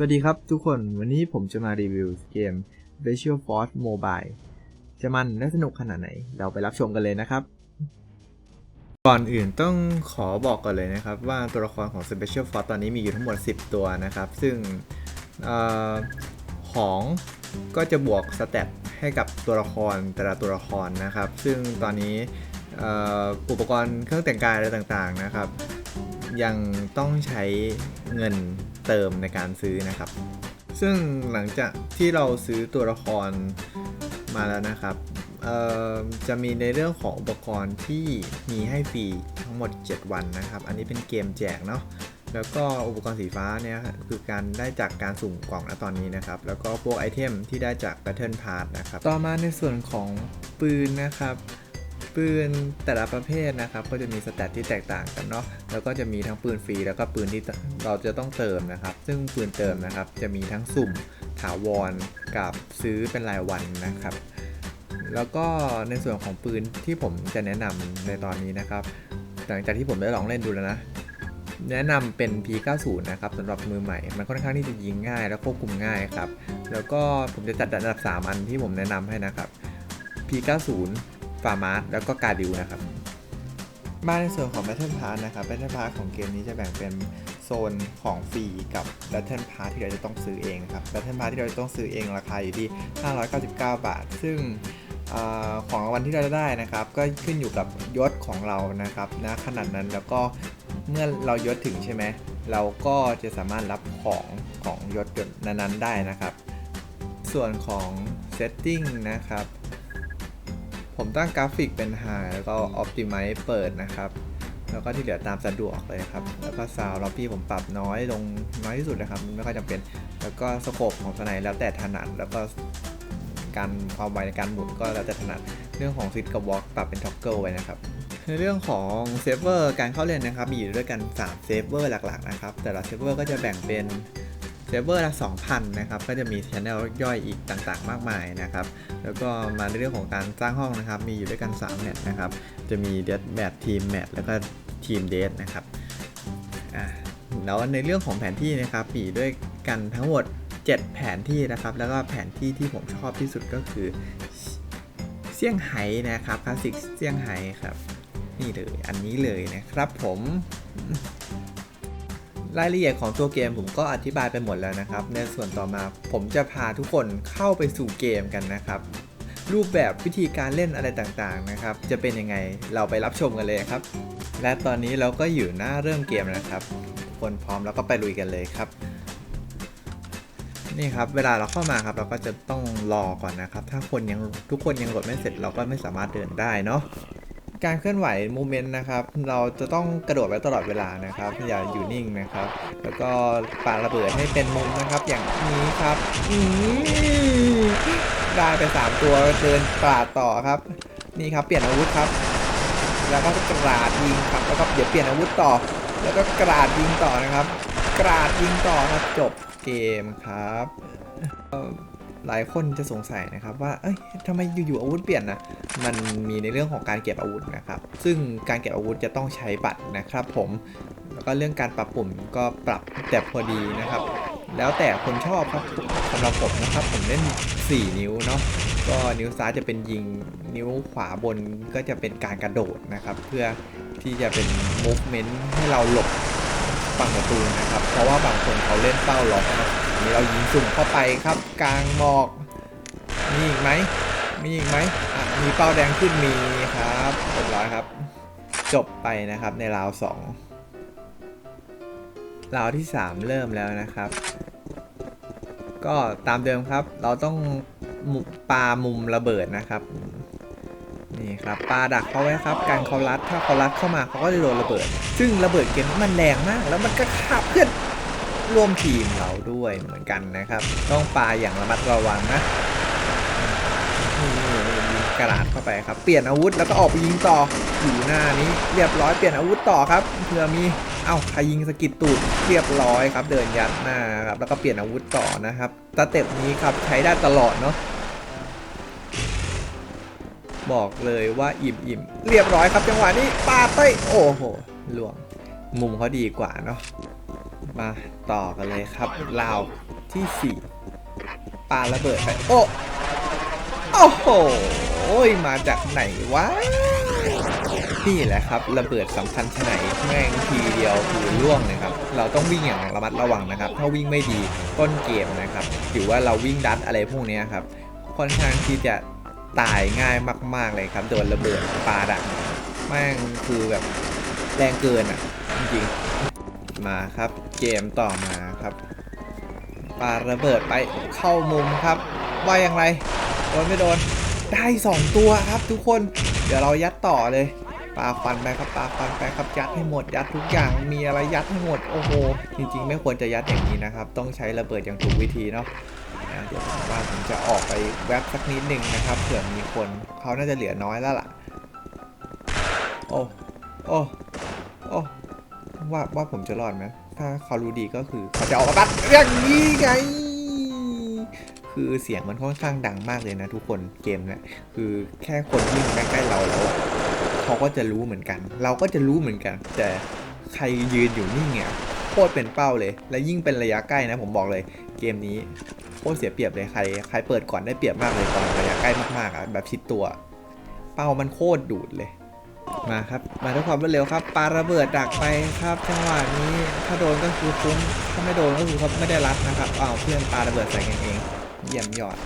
สวัสดีครับทุกคนวันนี้ผมจะมารีวิวเกม Visual Force Mobile จะมันและสนุกขนาดไหน เราไปรับชมกันเลยนะครับ ก่อนอื่นต้องขอบอกก่อนเลยนะครับ ว่าตัวละครของ Special Force ตอนนี้มีอยู่ทั้งหมด 10 ตัวนะครับ ซึ่งออของก็จะบวกสเตตให้กับตัวละครแต่ละตัวละครนะครับ ซึ่งตอนนี้อุปกรณ์เครื่องแต่งกายอะไรต่างๆนะครับ ยังต้องใช้เงิน เติมในการซื้อนะครับ ซึ่งหลังจากที่เราซื้อตัวละครมาแล้วนะครับจะมีในเรื่องของอุปกรณ์ที่มีให้ฟรีทั้งหมด 7 วันนะครับ อันนี้เป็นเกมแจกเนาะแล้วก็อุปกรณ์สีฟ้าเนี่ยคือการได้จากการสุ่มกล่องนะตอนนี้นะครับ แล้วก็พวกไอเทมที่ได้จาก Battle Pass นะครับ ต่อมาในส่วนของปืนนะครับ ปืนแต่ละประเภทนะครับ ก็จะมีสแตทที่แตกต่างกันเนาะแล้วก็จะมีทั้งปืนฟรีแล้วก็ปืนที่เราจะต้องเติมนะครับ ซึ่งปืนเติมนะครับ จะมีทั้งสุ่มถาวรกับซื้อเป็นรายวันนะครับ แล้วก็ในส่วนของปืนที่ผมจะแนะนำในตอนนี้นะครับ หลังจากที่ผมได้ลองเล่นดูแล้วนะแนะนำเป็น P90 นะครับสำหรับมือใหม่ มันค่อนข้างที่จะยิงง่าย และควบคุมง่ายครับ แล้วก็ผมจะจัดอันดับ 3 อันที่ผมแนะนำให้นะครับ P90 ฟาร์มาร์แล้วก็การดิวนะครับ มาในส่วนของ Battle Pass นะครับ Battle Pass ของเกมนี้จะแบ่งเป็นโซนของฟรีกับ Battle Pass ที่เราจะต้องซื้อเองครับ Battle Pass ที่เราจะต้องซื้อเองราคาอยู่ที่ 599 บาท ซึ่งอของรางวัลที่เราจะได้นะครับ ก็ขึ้นอยู่กับยศของเรานะครับณขนาดนั้นแล้วก็เมื่อเรายศถึงใช่ไหมเราก็จะสามารถรับของของยศยศนั้นๆได้นะครับ ส่วนของ Setting นะครับ ผมตั้งกราฟิกเป็น High แล้วก็ Optimize เปิดนะครับ แล้วก็ที่เหลือตามสะดวกเลยครับ แล้วก็ซาวด์ล็อบบี้ผมปรับน้อยลงน้อยที่สุดนะครับไม่ค่อยจำเป็น แล้วก็สโคปของสไนแล้วแต่ถนัดแล้วก็การความไวในการหมุนก็แล้วแต่ถนัดเรื่องของซิดกับวอล์กปรับเป็นท็อกเกิลไว้นะครับในเรื่องของเซิร์ฟเวอร์การเข้าเล่นนะครับ มีอยู่ด้วยกัน 3 เซิร์ฟเวอร์หลักๆนะครับ แต่ละเซิร์ฟเวอร์ก็จะแบ่งเป็น เซิร์ฟเวอร์ละ2,000นะครับก็จะมีช anel ย่อยอีกต่างๆ มากมายนะครับแล้วก็มาในเรื่องของการสร้างห้องนะครับ มีอยู่ด้วยกัน3แมตช์นะครับจะมีเดดแมททีมแมทแล้วก็ทีมเดทนะครับอ่าแล้วในเรื่องของแผนที่นะครับมีด้วยกันทั้งหมด 7 แผนที่นะครับ แล้วก็แผนที่ที่ผมชอบที่สุดก็คือเซี่ยงไฮ้นะครับคลาสสิกเซี่ยงไฮ้ครับนี่เลยอันนี้เลยนะครับผม รายละเอียดของตัวเกมผมก็อธิบายไปหมดแล้วนะครับ ในส่วนต่อมาผมจะพาทุกคนเข้าไปสู่เกมกันนะครับ รูปแบบวิธีการเล่นอะไรต่างๆนะครับ จะเป็นยังไงเราไปรับชมกันเลยครับ และตอนนี้เราก็อยู่หน้าเริ่มเกมนะครับ คนพร้อมแล้วก็ไปลุยกันเลยครับ นี่ครับเวลาเราเข้ามาครับ เราก็จะต้องรอก่อนนะครับ ถ้าคนยังทุกคนยังโหลดไม่เสร็จเราก็ไม่สามารถเดินได้เนาะ การเคลื่อนไหวโมเมนต์นะครับ เราจะต้องกระโดดไว้ตลอดเวลานะครับ อย่าอยู่นิ่งนะครับ แล้วก็ปาระเบิดให้เป็นมุมนะครับ อย่างนี้ครับได้ไป 3 ตัวเดินปาดต่อครับ นี่ครับเปลี่ยนอาวุธครับ แล้วก็กราดยิงครับ แล้วก็เดี๋ยวเปลี่ยนอาวุธต่อ แล้วก็กราดยิงต่อนะครับ กราดยิงต่อครับจบเกมครับ หลายคนจะสงสัยนะครับว่า เอ้ยทำไมอยู่ๆอาวุธเปลี่ยนนะ มันมีในเรื่องของการเก็บอาวุธนะครับ ซึ่งการเก็บอาวุธจะต้องใช้บัตรนะครับ ผม แล้วก็เรื่องการปรับปุ่มก็ปรับแต่พอดีนะครับ แล้วแต่คนชอบครับสำหรับผมนะครับ ผมเล่น 4 นิ้วเนาะ ก็นิ้วซ้ายจะเป็นยิง นิ้วขวาบนก็จะเป็นการกระโดดนะครับ เพื่อที่จะเป็น movement ให้เราหลบ ฝั่งประตูนะครับ เพราะว่าบางคนเขาเล่นเป้าล็อกนะครับอันนี้เรายิงสุ่มเข้าไปครับ กลางหมอก มีอีกไหมมีอีกไหมอะมีเป้าแดงขึ้นมีครับเรียบร้อยครับ จบไปนะครับในราวสองราวที่ 3 เริ่มแล้วนะครับ ก็ตามเดิมครับ เราต้องปามุมระเบิดนะครับ นี่ครับปาดักเขาไว้ครับ การเขารัดถ้าเขารัดเข้ามาเขาก็จะโดนระเบิด ซึ่งระเบิดเกมนี้มันแรงมาก แล้วมันก็ขับเพื่อนร่วมทีมเราด้วยเหมือนกันนะครับ ต้องปาอย่างระมัดระวังนะกระดาษเข้าไปครับ เปลี่ยนอาวุธแล้วก็ออกไปยิงต่ออยู่หน้านี้เรียบร้อยเปลี่ยนอาวุธต่อครับเผื่อมีเอ้าใครยิงสกิดตูดเรียบร้อยครับ เดินยัดหน้าครับแล้วก็เปลี่ยนอาวุธต่อนะครับสเต็ปนี้ครับใช้ได้ตลอดเนาะ บอกเลยว่าอิ่มอิ่มเรียบร้อยครับจังหวะนี้ปาเต้โอ้โหล่วงมุมเขาดีกว่าเนาะมาต่อกันเลยครับราวที่สี่ปาระเบิดไปโอ้โอ้โหมาจากไหนวะนี่แหละครับระเบิดสำคัญชไหนแม่งทีเดียวคือล่วงเลยครับ เราต้องวิ่งอย่างระมัดระวังนะครับ ถ้าวิ่งไม่ดีต้นเกมนะครับหรือว่าเราวิ่งดัดอะไรพวกนี้ครับค่อนข้างที่จะ ตายง่ายมาก ๆ เลยครับ โดนระเบิดปาดอะแม่งคือแบบแรงเกินอะจริงๆมาครับเกมต่อมาครับปาระเบิดไปเข้ามุมครับ ว่าอย่างไรโดนไม่โดนได้สองตัวครับทุกคนเดี๋ยวเรายัดต่อเลยปาควันไปครับปาควันไปครับยัดให้หมดยัดทุกอย่างมีอะไรยัดให้หมดโอ้โหจริงๆ ไม่ควรจะยัดอย่างนี้นะครับ ต้องใช้ระเบิดอย่างถูกวิธีเนาะ นะเดี๋ยวผมว่าผมจะออกไปแวบสักนิดหนึ่งนะครับเผื่อมีคนเขาน่าจะเหลือน้อยแล้วล่ะ โอ้โอ้โอ้ว่าว่าผมจะรอดไหมถ้าเขารู้ดีก็คือเขาจะออกมาตัดอย่างนี้ไงคือเสียงมันค่อนข้างดังมากเลยนะทุกคนเกมเนี่ยคือแค่คนวิ่งใกล้ๆเราแล้วเขาก็จะรู้เหมือนกัน เราก็จะรู้เหมือนกัน แต่ใครยืนอยู่นิ่งเนี่ยโคตรเป็นเป้าเลย และยิ่งเป็นระยะใกล้นะผมบอกเลย เกมนี้ โคตรเสียเปรียบเลยใครใครเปิดก่อนได้เปรียบมากเลยตอนระยะใกล้มากๆอะแบบชิดตัว เป้ามันโคตรดูดเลยมาครับ มาด้วยความรวดเร็วครับปาระเบิดดักไปครับ จังหวะนี้ถ้าโดนก็คือคุ้มถ้าไม่โดนก็คือเขาไม่ได้รัดนะครับอ้าวเพื่อนปาระเบิดใส่กันเองเยี่ยมยอด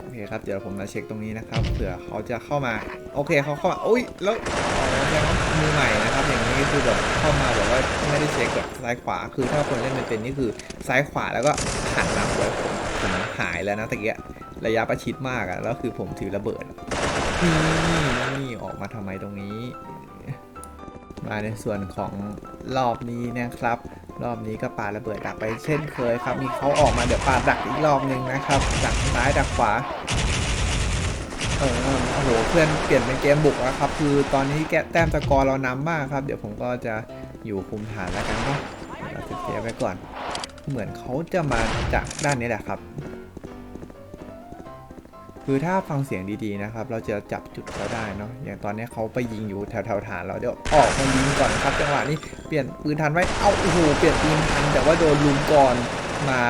โอเคครับเดี๋ยวผมมาเช็คตรงนี้นะครับเผื่อเขาจะเข้ามา โอเคเขาเข้ามาอุ้ยแล้วอ๋อแสดงว่ามือใหม่นะครับ อย่างนี้คือแบบเข้ามาแบบว่าไม่ได้เช็คแบบซ้ายขวาคือถ้าคนเล่นเป็นๆนี่คือซ้ายขวาแล้วก็ หันหลังไว้ผมหายแล้วนะตะเกียระยะประชิดมากอะแล้วคือผมถือระเบิดนี่นี่ออกมาทำไมตรงนี้ มาในส่วนของรอบนี้นะครับ รอบนี้ก็ปาระเบิดดักไปเช่นเคยครับ มีเขาออกมาเดี๋ยวปาดักอีกรอบหนึ่งนะครับ ดักซ้ายดักขวาเออโอ้โหเพื่อนเปลี่ยนเป็นเกมบุกแล้วครับ คือตอนนี้แกะแต้มสกอร์เรานำมากครับ เดี๋ยวผมก็จะอยู่คุมฐานแล้วกันเนาะเราจะเสียไว้ก่อน เหมือนเขาจะมาจากด้านนี้แหละครับ คือถ้าฟังเสียงดีๆนะครับ เราจะจับจุดเขาได้เนาะอย่างตอนนี้เขาไปยิงอยู่แถวๆฐานเราเดี๋ยวออกมายิงก่อนครับจังหวะนี้เปลี่ยนปืนทันไว้เอ้าโอ้โหเปลี่ยนปืนทันแต่ว่าโดนลุมก่อนมา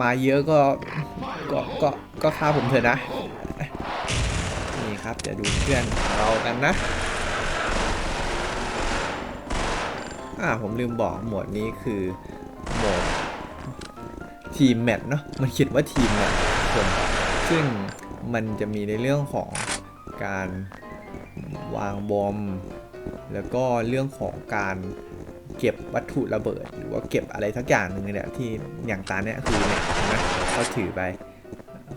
มาเยอะก็ก็ก็ก็ฆ่าผมเถอะนะนี่ครับจะดูเพื่อนเรากันนะอ่าผมลืมบอกหมวดนี้คือโหมด ทีมแมทเนาะมันเขียนว่าทีมแมทคนซึ่งมันจะมีในเรื่องของการวางบอม แล้วก็เรื่องของการเก็บวัตถุระเบิด หรือว่าเก็บอะไรสักอย่างหนึ่งเนี่ยที่อย่างตาเนี่ยคือเนี่ยนะเขาถือไป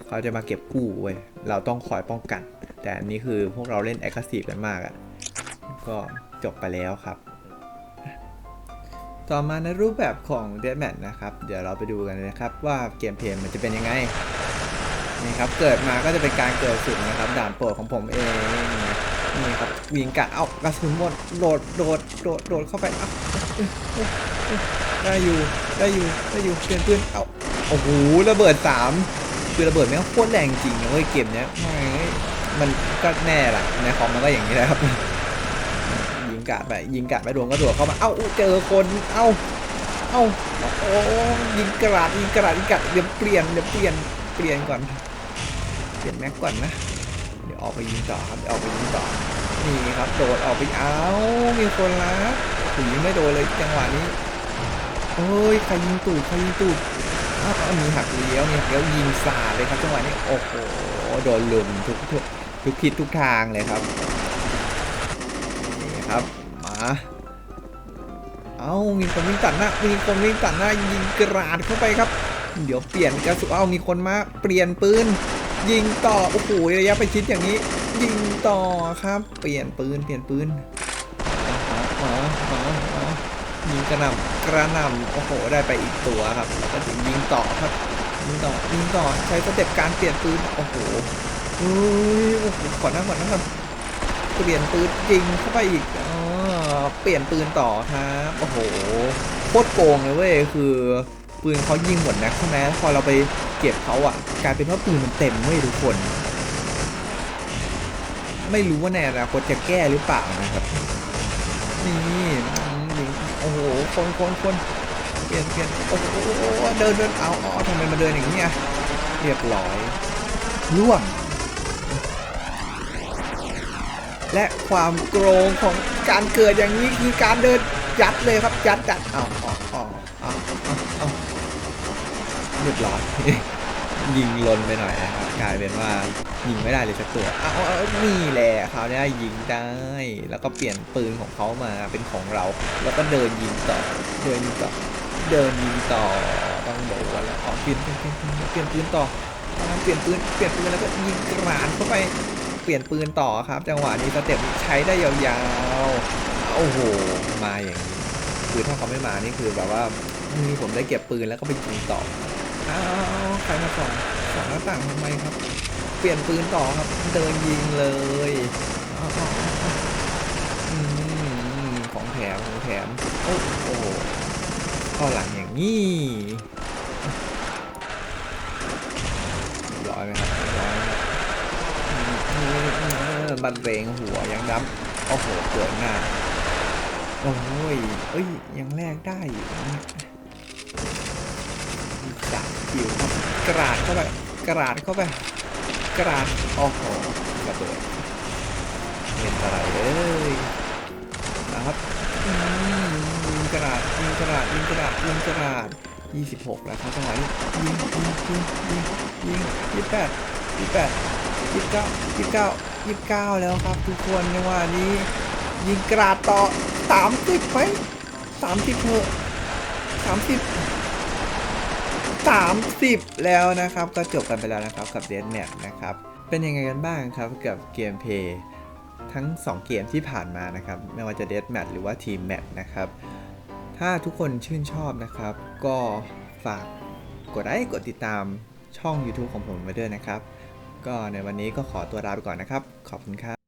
เขาจะมาเก็บกู้เว้ยเราต้องคอยป้องกัน แต่อันนี้คือพวกเราเล่นแอคทีฟกันมากอะ่ะก็จบไปแล้วครับ ต่อมาในรูปแบบของ d e a t h m a t นะครับ เดี๋ยวเราไปดูกันนะครับว่าเกมเพลย์มันจะเป็นยังไงนี่ครับเกิดมาก็จะเป็นการเกิดสุดนะครับด่านโปรดของผมเองนี่ครับวิ่งกัดเอ้ากระสุนหมดโดดโดดโดดโดดเข้าไปเอ้าได้อยู่ได้อยู่ได้อยู่เปลี่ยนปืนเอ้าโอ้โหระเบิดสามคือระเบิดแม่งโคตรแรงจริงนะเว้ยเกมเนี้ยไม่มันก็แน่แหละในคอมมันก็อย่างนี้แหละครับ กาดไปยิงกาดไปโดนก็โดดเข้ามาเอ้าเจอคนเอ้าเอ้าโอ้ยิงกระดาษยิงกระดาษยิงกระดาษเดี๋ยวเปลี่ยนเดี๋ยวเปลี่ยนเปลี่ยนก่อน เปลี่ยนแม็กก่อนนะ เดี๋ยวออกไปยิงต่อครับเดี๋ยวออกไปยิงต่อนี่ครับโดดออกไปเอ้ามีคนละถึงไม่โดนเลยจังหวะนี้เฮ้ยใครยิงตูดใครยิงตูดอ้าวมีหักเลี้ยวมีหักเลี้ยวยิงสาดเลยครับจังหวะนี้โอ้โหโดนลุมทุกทุกทุกทิศทุกทางเลยครับ ครับ มา เอ้ามีคนวิ่งตัดหน้า มีคนวิ่งตัดหน้ายิงกราดเข้าไปครับ เดี๋ยวเปลี่ยนกระสุนเอ้ามีคนมาเปลี่ยนปืน ยิงต่อ โอ้โหระยะไปชิดอย่างนี้ ยิงต่อครับ เปลี่ยนปืน เปลี่ยนปืนอ๋ออ๋ออ๋อยิงกระหน่ำกระหน่ำโอ้โห ได้ไปอีกตัวครับแล้วก็ถึงยิงต่อครับ ยิงต่อ ยิงต่อ ใช้สเต็ปการเปลี่ยนปืน โอ้โหเฮ้ยโอ้โหขอนั่งก่อนนั่งก่อน เปลี่ยนปืนยิงเข้าไปอีกอ๋อเปลี่ยนปืนต่อครับโอ้โหโคตรโกงเลยเว้ยคือปืนเขายิงหมดนะใช่ไหมพอเราไปเก็บเขาอะกลายเป็นว่าปืนมันเต็มเว้ยทุกคน ไม่รู้ว่าในอนาคตจะแก้หรือเปล่านะครับนี่โอ้โหคนคนคนเปลี่ยนเปลี่ยนโอ้โหเดินเดินเอาอ๋อทำไมมาเดินอย่างนี้อะเรียบร้อยล่วง และความโกรงของการเกิดอย่างนี้คือการเดินยัดเลยครับยัดยัดเอาเอาเอาเอาเอาเอาเรียบร้อยยิงลนไปหน่อยนะครับกลายเป็นว่ายิงไม่ได้เลยสักตัวเอาเอาเอานี่แหละคราวนี้ยิงได้ แล้วก็เปลี่ยนปืนของเขามาเป็นของเรา แล้วก็เดินยิงต่อ เดินยิงต่อ เดินยิงต่อ ต้องบอกว่าแล้วเปลี่ยนเปลี่ยนเปลี่ยนเปลี่ยนปืนต่อ เปลี่ยนปืน เปลี่ยนปืนแล้วก็ยิงกระหาดเข้าไป เปลี่ยนปืนต่อครับ จังหวะนี้สเต็ปใช้ได้ยาวๆ โอ้โห มาอย่างนี้คือถ้าเขาไม่มานี่คือแบบว่านี่ผมได้เก็บปืนแล้วก็ไปยิงต่ออ้าวใครมาส่องส่องหน้าต่างทำไมครับ เปลี่ยนปืนต่อครับ เดินยิงเลยของแถมของแถม โอ้โหเข้าหลังอย่างนี้ บันเรงหัวยังดำโอ้โหเกิดหน้า โอ้ยเอ้ย ยังแลกได้อยู่นะจับคิวครับกระดาษเข้าไปกระดาษเข้าไปกระดาษโอ้โหกระเบิดเป็นอะไรเอ้ยนะครับอืมยิงกระดาษยิงกระดาษยิงกระดาษยิงกระดาษ26 แล้วครับจังหวะนี้ยิงยิงยิงยิงยิง28 28 29 29 29แล้วครับ ทุกคนจังหวะนี้ ยิงกราดต่อสามสิบไหมสามสิบเถอะสามสิบสามสิบแล้วนะครับ ก็จบกันไปแล้วนะครับกับเดนแมทนะครับ เป็นยังไงกันบ้างครับกับเกมเพย์ทั้ง 2 เกมที่ผ่านมานะครับ ไม่ว่าจะเด a แมทหรือว่าทีมแมทนะครับ ถ้าทุกคนชื่นชอบนะครับ ก็ฝากกดไลค์กดติดตามช่อง YouTube ของผมไว้ด้วยนะครับ ก็ในวันนี้ก็ขอตัวลาไปก่อนนะครับ ขอบคุณครับ